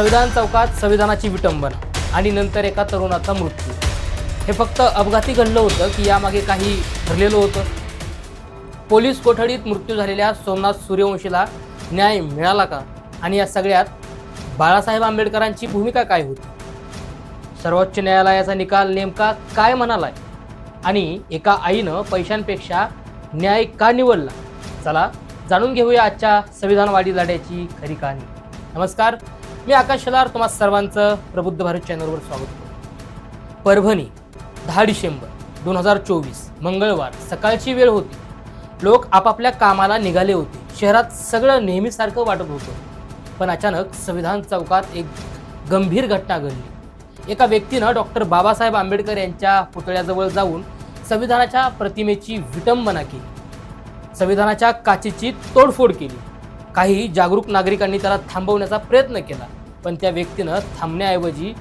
संविधान चौकात संविधानाची विटंबना आणि नंतर एका तरुणाचा मृत्यू. हे फक्त अपघाती घडलं होतं की यामागे काही ठरलेलं होतं? पोलीस कोठडीत मृत्यू झालेल्या सोमनाथ सूर्यवंशीला न्याय मिळाला का? आणि या सगळ्यात बाळासाहेब आंबेडकरांची भूमिका काय होती? सर्वोच्च न्यायालयाचा निकाल नेमका काय म्हणालाय? आणि एका आईनं पैशांपेक्षा न्याय का निवडला? चला जाणून घेऊया आजच्या संविधानवादी लढ्याची खरी कहाणी. नमस्कार मी आकाश शेलार तुम्हा सर्वांचं प्रबुद्ध भारत चॅनलवर स्वागत करतो. परभणी दहा डिसेंबर दोन हजार चोवीस मंगळवार सकाळची वेळ होती. लोक आपापल्या कामाला निघाले होते. शहरात सगळं नेहमीसारखं वाटत होतं. पण अचानक संविधान चौकात एक गंभीर घटना घडली. एका व्यक्तीनं डॉक्टर बाबासाहेब आंबेडकर यांच्या पुतळ्याजवळ जाऊन संविधानाच्या प्रतिमेची विटंबना केली. संविधानाच्या काचेची तोडफोड केली. काही जागरूक नागरिकांनी त्याला थांबवण्याचा प्रयत्न केला. पण त्या व्यक्तीनं थांबण्याऐवजी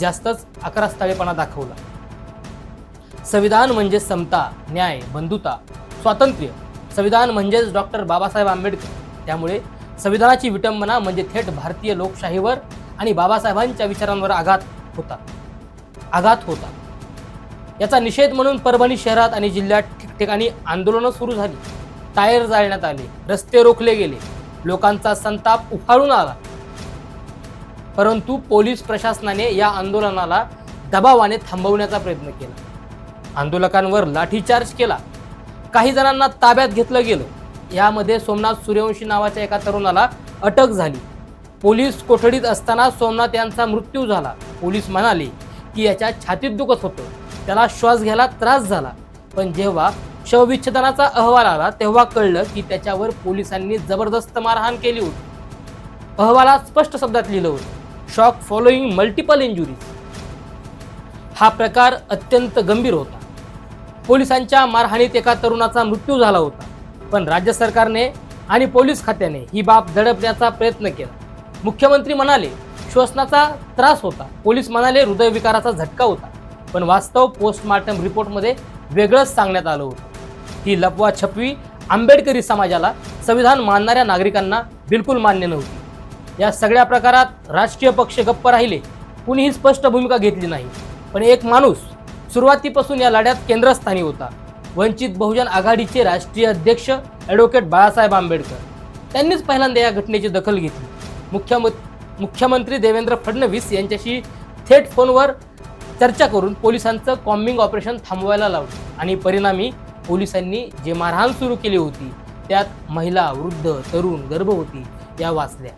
जास्तच अकरास्थळेपणा दाखवला. संविधान म्हणजे समता न्याय बंधुता स्वातंत्र्य. संविधान म्हणजेच डॉक्टर बाबासाहेब आंबेडकर. त्यामुळे संविधानाची विटंबना म्हणजे थेट भारतीय लोकशाहीवर आणि बाबासाहेबांच्या विचारांवर आघात होता. आघात होता. याचा निषेध म्हणून परभणी शहरात आणि जिल्ह्यात ठिकठिकाणी आंदोलनं सुरू झाली. टायर जाळण्यात आले रस्ते रोखले गेले. लोकांचा संताप उफाळून आला. परंतु पोलीस प्रशासनाने या आंदोलनाला दबावाने थांबवण्याचा प्रयत्न केला. आंदोलकांवर लाठीचार्ज केला. काही जणांना ताब्यात घेतलं गेलं. यामध्ये सोमनाथ सूर्यवंशी नावाच्या एका तरुणाला अटक झाली. पोलीस कोठडीत असताना सोमनाथ यांचा मृत्यू झाला. पोलीस म्हणाले की याच्या छातीत दुखत होतं. त्याला श्वास घ्यायला त्रास झाला. पण जेव्हा शवविच्छेदनाचा अहवाल आला तेव्हा कळलं की त्याच्यावर पोलिसांनी जबरदस्त मारहाण केली होती. अहवालात स्पष्ट शब्दात लिहिलं होतं शॉक फॉलोईंग मल्टिपल इंजुरीज. हा प्रकार अत्यंत गंभीर होता. पोलिसांच्या मारहाणीत एका तरुणाचा मृत्यू झाला होता पण राज्य सरकारने आणि पोलीस खात्याने ही बाब दडपण्याचा प्रयत्न केला. मुख्यमंत्री म्हणाले श्वसनाचा त्रास होता. पोलीस म्हणाले हृदयविकाराचा झटका होता. पण वास्तव पोस्टमार्टम रिपोर्टमध्ये वेगळंच सांगण्यात आलं होतं. ही लपवा छपवी आंबेडकरी समाजाला संविधान मानणाऱ्या नागरिकांना बिलकुल मान्य नव्हती. या सगळ्या प्रकारात राजकीय पक्ष गप्प राहिले. कुणीही स्पष्ट भूमिका घेतली नाही. पण एक माणूस सुरुवातीपासून या लढ्यात केंद्रस्थानी होता. वंचित बहुजन आघाडीचे राष्ट्रीय अध्यक्ष ॲडव्होकेट बाळासाहेब आंबेडकर. त्यांनीच पहिल्यांदा या घटनेची दखल घेतली. मुख्यम मुख्यमंत्री देवेंद्र फडणवीस यांच्याशी थेट फोनवर चर्चा करून पोलिसांचं कॉम्बिंग ऑपरेशन थांबवायला लावलं आणि परिणामी पोलिसांनी जे मारहाण सुरू केली होती त्यात महिला वृद्ध तरुण गर्भवती या वाचल्या.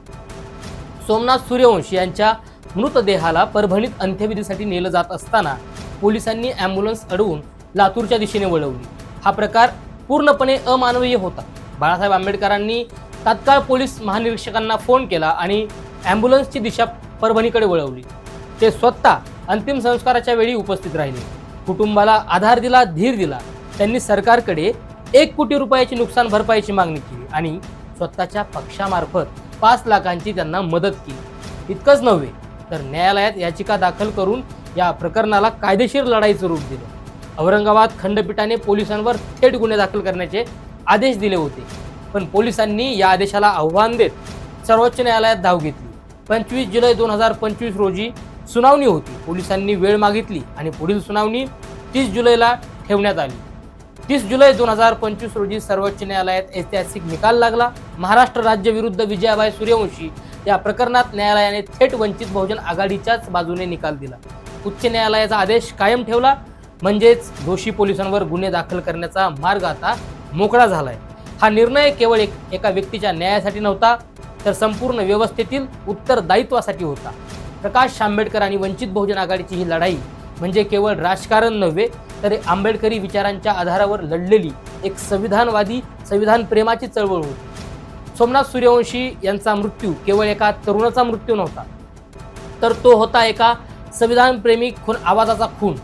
सोमनाथ सूर्यवंशी यांच्या मृतदेहाला परभणीत अंत्यविधीसाठी नेलं जात असताना पोलिसांनी ॲम्ब्युलन्स अडवून लातूरच्या दिशेने वळवली. हा प्रकार पूर्णपणे अमानवीय होता. बाळासाहेब आंबेडकरांनी तात्काळ पोलीस महानिरीक्षकांना फोन केला आणि ॲम्ब्युलन्सची दिशा परभणीकडे वळवली. ते स्वतः अंतिम संस्काराच्या वेळी उपस्थित राहिले. कुटुंबाला आधार दिला धीर दिला. त्यांनी सरकारकडे एक कोटी रुपयाची नुकसान भरपाईची मागणी केली आणि स्वतःच्या पक्षामार्फत पाच लाखांची त्यांना मदत केली. इतकंच नव्हे तर न्यायालयात याचिका दाखल करून या प्रकरणाला कायदेशीर लढाईचं रूप दिलं. औरंगाबाद खंडपीठाने पोलिसांवर थेट गुन्हे दाखल करण्याचे आदेश दिले होते. पण पोलिसांनी या आदेशाला आव्हान देत सर्वोच्च न्यायालयात धाव घेतली. पंचवीस जुलै दोन हजार पंचवीस रोजी सुनावणी होती. पोलिसांनी वेळ मागितली आणि पुढील सुनावणी तीस जुलैला ठेवण्यात आली. तीस जुलै दोन हजार पंचवीस रोजी सर्वोच्च न्यायालयात ऐतिहासिक निकाल लागला. महाराष्ट्र राज्य विरुद्ध विजयाबाई सूर्यवंशी या प्रकरणात न्यायालयाने थेट वंचित बहुजन आघाडीच्याच बाजूने निकाल दिला. उच्च न्यायालयाचा आदेश कायम ठेवला. म्हणजेच दोषी पोलिसांवर गुन्हे दाखल करण्याचा मार्ग आता मोकळा झालाय. हा निर्णय केवळ एक एका व्यक्तीच्या न्यायासाठी नव्हता तर संपूर्ण व्यवस्थेतील उत्तरदायित्वासाठी होता. प्रकाश आंबेडकर आणि वंचित बहुजन आघाडीची ही लढाई म्हणजे केवळ राजकारण नव्हे तर आंबेडकरी विचारांच्या आधारावर लढलेली एक संविधानवादी संविधान प्रेमाची चळवळ होती. सोमनाथ सूर्यवंशी यांचा मृत्यू केवळ एका तरुणाचा मृत्यू नव्हता तर तो होता एका संविधानप्रेमी खून आवाजाचा खून.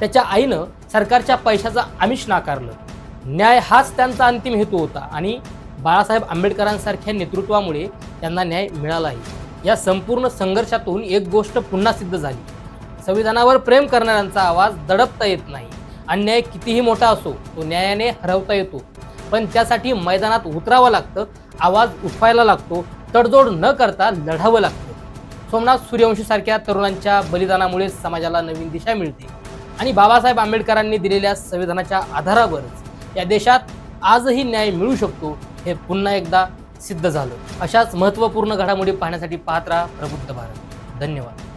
त्याच्या आईनं सरकारच्या पैशाचं आमिष नाकारलं. न्याय हाच त्यांचा अंतिम हेतू होता आणि बाळासाहेब आंबेडकरांसारख्या नेतृत्वामुळे त्यांना न्याय मिळालाही. या संपूर्ण संघर्षातून एक गोष्ट पुन्हा सिद्ध झाली. संविधानावर प्रेम करणाऱ्यांचा आवाज दडपता येत नाही. अन्याय कितीही मोठा असो तो न्यायाने हरवता येतो. पण त्यासाठी मैदानात उतरावं लागतं आवाज उठवायला लागतो तडजोड न करता लढावं लागतं. सोमनाथ सूर्यवंशीसारख्या तरुणांच्या बलिदानामुळेच समाजाला नवीन दिशा मिळते. आणि बाबासाहेब आंबेडकरांनी दिलेल्या संविधानाच्या आधारावरच या देशात आजही न्याय मिळू शकतो हे पुन्हा एकदा सिद्ध झालं. अशाच महत्त्वपूर्ण घडामोडी पाहण्यासाठी पाहत राहा प्रबुद्ध भारत. धन्यवाद.